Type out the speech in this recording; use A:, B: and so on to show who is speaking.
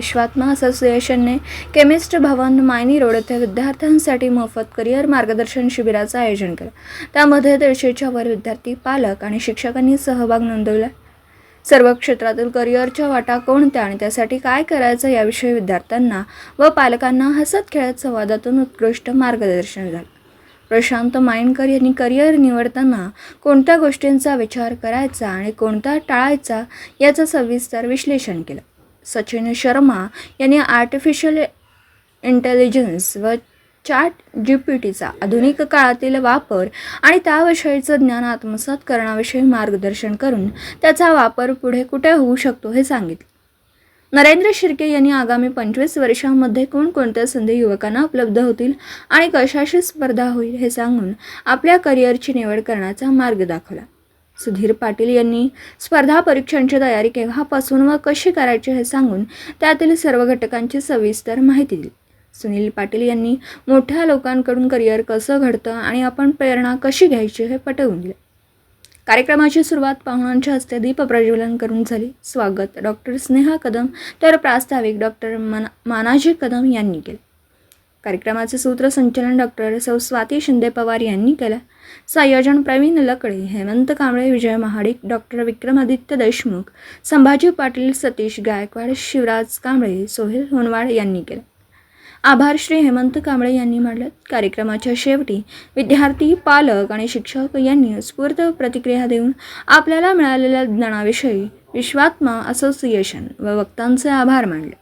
A: विश्वात्मा असोसिएशनने केमिस्ट भवन मायनी रोड येथे विद्यार्थ्यांसाठी मोफत करिअर मार्गदर्शन शिबिराचं आयोजन केलं. त्यामध्ये दीडशेच्या वर विद्यार्थी पालक आणि शिक्षकांनी सहभाग नोंदवला. सर्व क्षेत्रातील करिअरच्या वाटा कोणत्या आणि त्यासाठी काय करायचं याविषयी विद्यार्थ्यांना व पालकांना हसत खेळत संवादातून उत्कृष्ट मार्गदर्शन झालं. प्रशांत माइंडकर यांनी करिअर निवडताना कोणत्या गोष्टींचा विचार करायचा आणि कोणता टाळायचा याचं सविस्तर विश्लेषण केलं. सचिन शर्मा यांनी आर्टिफिशियल इंटेलिजन्स व चॅट जी पी टीचा आधुनिक काळातील वापर आणि त्याविषयीचं ज्ञान आत्मसात करण्याविषयी मार्गदर्शन करून त्याचा वापर पुढे कुठे होऊ शकतो हे सांगितले. नरेंद्र शिर्के यांनी आगामी पंचवीस वर्षांमध्ये कोणकोणत्या संधी युवकांना उपलब्ध होतील आणि कशाशी स्पर्धा होईल हे सांगून आपल्या करिअरची निवड करण्याचा मार्ग दाखवला. सुधीर पाटील यांनी स्पर्धा परीक्षांची तयारी केव्हापासून व कशी करायची हे सांगून त्यातील सर्व घटकांची सविस्तर माहिती दिली. सुनील पाटील यांनी मोठ्या लोकांकडून करिअर कसं घडतं आणि आपण प्रेरणा कशी घ्यायची हे पटवून दिले. कार्यक्रमाची सुरुवात पाहुण्यांच्या हस्ते दीप प्रज्वलन करून झाली. स्वागत डॉक्टर स्नेहा कदम तर प्रास्ताविक डॉक्टर मना मानाजी कदम यांनी केले. कार्यक्रमाचे सूत्रसंचालन डॉक्टर सौ स्वाती शिंदे पवार यांनी केलं. संयोजन प्रवीण लकडे हेमंत कांबळे विजय महाडिक डॉक्टर विक्रमादित्य देशमुख संभाजी पाटील सतीश गायकवाड शिवराज कांबळे सोहेल होनवाड यांनी केलं. आभार श्री हेमंत कांबळे यांनी मांडलं. कार्यक्रमाच्या शेवटी विद्यार्थी पालक आणि शिक्षक यांनी स्फूर्त प्रतिक्रिया देऊन आपल्याला मिळालेल्या ज्ञानाविषयी विश्वात्मा असोसिएशन व वक्तांचे आभार मानले.